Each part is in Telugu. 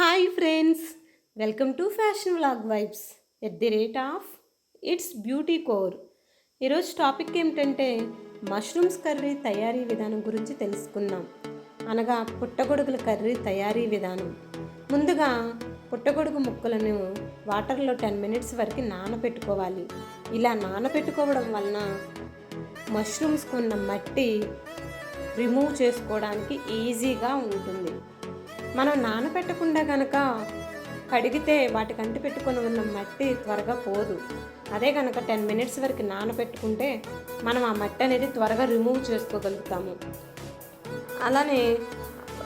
Hi friends welcome to fashion vlog vibes. At the rate of its beauty core ఈరోజు టాపిక్ ఏమిటంటే మష్రూమ్స్ కర్రీ తయారీ విధానం గురించి తెలుసుకుందాం. అనగా పుట్టగొడుగుల కర్రీ తయారీ విధానం. ముందుగా పుట్టగొడుగు ముక్కలను వాటర్లో టెన్ మినిట్స్ వరకు నానబెట్టుకోవాలి ఇలా నానబెట్టుకోవడం వలన మష్రూమ్స్కి ఉన్న మట్టి రిమూవ్ చేసుకోవడానికి ఈజీగా ఉంటుంది. మనం నానబెట్టకుండా కనుక కడిగితే వాటికి అంటి పెట్టుకొని ఉన్న మట్టి త్వరగా పోదు. అదే కనుక టెన్ మినిట్స్ వరకు నానబెట్టుకుంటే మనం ఆ మట్టి అనేది త్వరగా రిమూవ్ చేసుకోగలుగుతాము. అలానే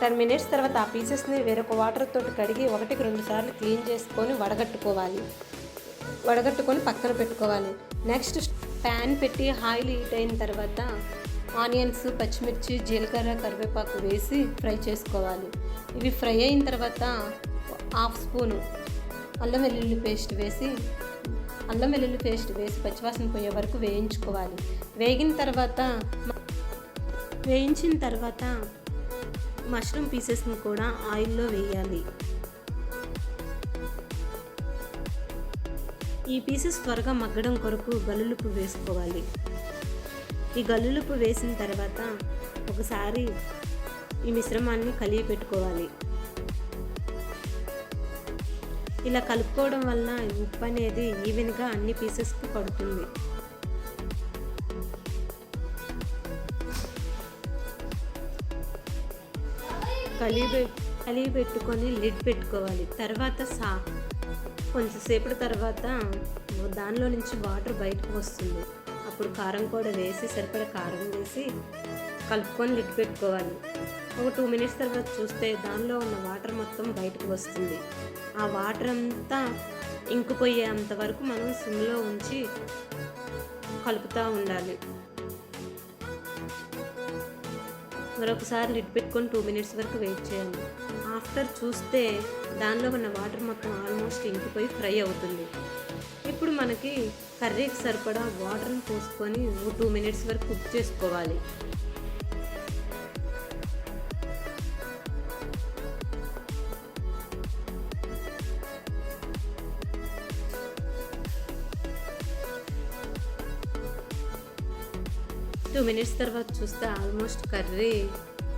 టెన్ మినిట్స్ తర్వాత ఆ పీసెస్ని వేరొక వాటర్ తోటి కడిగి ఒకటికి రెండు సార్లు క్లీన్ చేసుకొని వడగట్టుకోవాలి. వడగట్టుకొని పక్కన పెట్టుకోవాలి. నెక్స్ట్ ప్యాన్ పెట్టి ఆయిల్ హీట్ అయిన తర్వాత ఆనియన్స్ పచ్చిమిర్చి జీలకర్ర కరివేపాకు వేసి ఫ్రై చేసుకోవాలి. ఇవి ఫ్రై అయిన తర్వాత హాఫ్ స్పూను అల్లం వెల్లుల్లి పేస్ట్ వేసి అల్లం వెల్లుల్లి పేస్ట్ వేసి పచ్చివాసన పోయే వరకు వేయించుకోవాలి. వేగిన తర్వాత వేయించిన తర్వాత మష్రూమ్ పీసెస్ని కూడా ఆయిల్లో వేయాలి. ఈ పీసెస్ త్వరగా మగ్గడం కొరకు గలులుపు వేసుకోవాలి. ఈ గల్లులుపు వేసిన తర్వాత ఒకసారి ఈ మిశ్రమాన్ని కలిగి పెట్టుకోవాలి. ఇలా కలుపుకోవడం వల్ల ఉప్పు అనేది ఈవెన్గా అన్ని పీసెస్కి పడుతుంది. కలిగి కలిగి పెట్టుకొని లిడ్ పెట్టుకోవాలి. తర్వాత సా కొంచెంసేపటి తర్వాత దానిలో నుంచి వాటర్ బయటకు వస్తుంది. అప్పుడు కారం కూడా వేసి సరిపడా కారం వేసి కలుపుకొని లిడ్ పెట్టుకోవాలి. ఒక టూ మినిట్స్ తర్వాత చూస్తే దానిలో ఉన్న వాటర్ మొత్తం బయటకు వస్తుంది. ఆ వాటర్ అంతా ఇంకిపోయేంత వరకు మనం సిమ్లో ఉంచి కలుపుతూ ఉండాలి. మరొకసారి లిడ్ పెట్టుకొని టూ మినిట్స్ వరకు వెయిట్ చేయాలి. ఆఫ్టర్ చూస్తే దానిలో ఉన్న వాటర్ మొత్తం ఆల్మోస్ట్ ఇంకిపోయి ఫ్రై అవుతుంది. ఇప్పుడు మనకి కర్రీకి సరిపడా వాటర్ని పోసుకొని టూ మినిట్స్ వరకు కుక్ చేసుకోవాలి. టూ మినిట్స్ తర్వాత చూస్తే ఆల్మోస్ట్ కర్రీ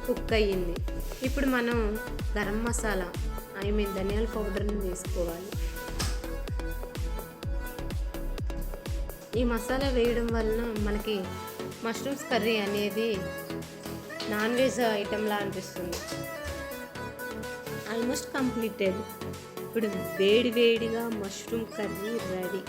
కుక్ అయ్యింది. ఇప్పుడు మనం గరం మసాలా ఐ మీన్ ధనియాల పౌడర్ని వేసుకోవాలి. ఈ మసాలా వేయడం వలన మనకి మష్రూమ్స్ కర్రీ అనేది నాన్ వెజ్ ఐటెంలా అనిపిస్తుంది. ఆల్మోస్ట్ కంప్లీటెడ్ ఇప్పుడు వేడి వేడిగా మష్రూమ్ కర్రీ రెడీ